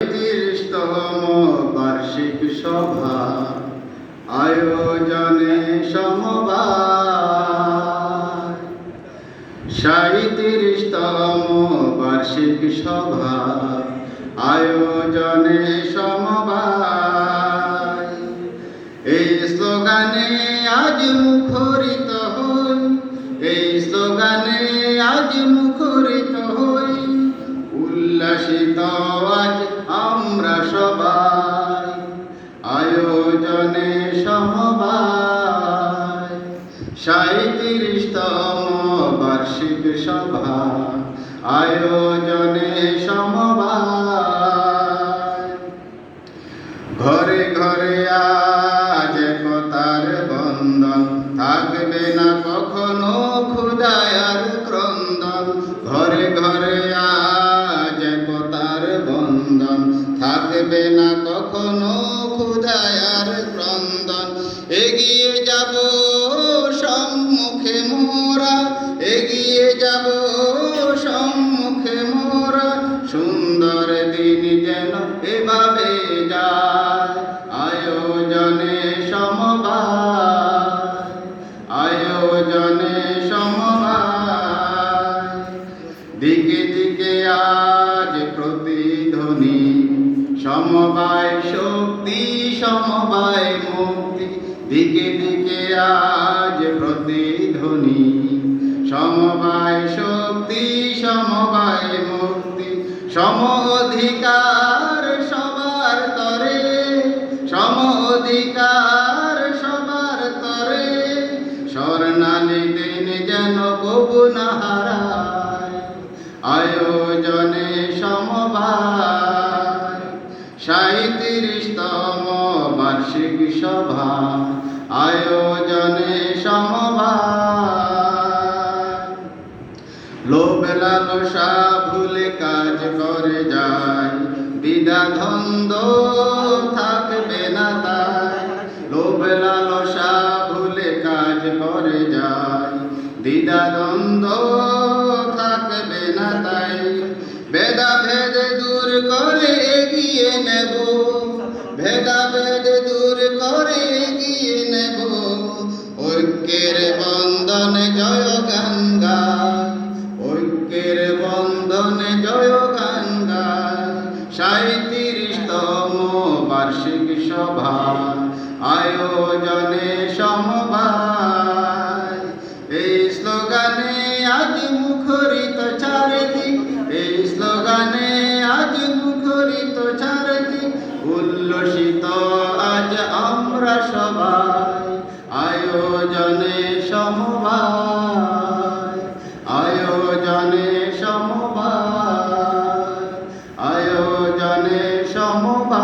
তিরিশতম বার্ষিক সভা। আয়োজনে সমবায়। সাঁত্রিশতম বার্ষিক সভা। আয়োজনে সমবায়। এই স্লোগানে আজ মুখরিত হই। এই স্লোগানে আজ মুখরিত সাঁত্রিশতম বার্ষিক সভা, আয়োজনে সমবায়। ঘরে ঘরে আজ একতার বন্ধন, থাকবে না কখনো ক্ষুদায়ার ক্রন্দন। ঘরে ঘরে আজ একতার বন্ধন, থাকবে না কখনো ক্ষুদায়ার এগিয়ে যাব সম্মুখে মোরা। সুন্দর দিন যেন এভাবে যায়। আয়োজনে সমবায়। আয়োজনে সমবায়। দিকে দিকে আজ প্রতিধ্বনি। সমবায় শক্তি, সমবায় মুক্তি। দিকে দিকে আজ প্রতিধ্বনি। সমবায় মুক্তি। সম অধিকার সবার তরে। সম অধিকার সবার তরে। স্বর্ণালী দিন যেন কবু না আয়োজনে সমবায়। সাঁত্রিশতম বার্ষিক সভা। আয়োজনে লালসা ভুলে কাজ করে যায়। দ্বিধা ধন্দ থাকবে না তাই। লোভ লালসা ভুলে কাজ করে যায়। দ্বিধা দ্বন্দ্ব থাকবে না তাই। ভেদা ভেদ দূর করে এগিয়ে নেব। ভেদা ভেদ সাঁত্রিশতম বার্ষিক সভা, আয়োজনে সমবায়। এই স্লোগানে আজ মুখরিত চারিদিক, এই স্লোগানে আজ মুখরিত চারিদিক। উল্লসিত আজ আমরা সবাই। সমবা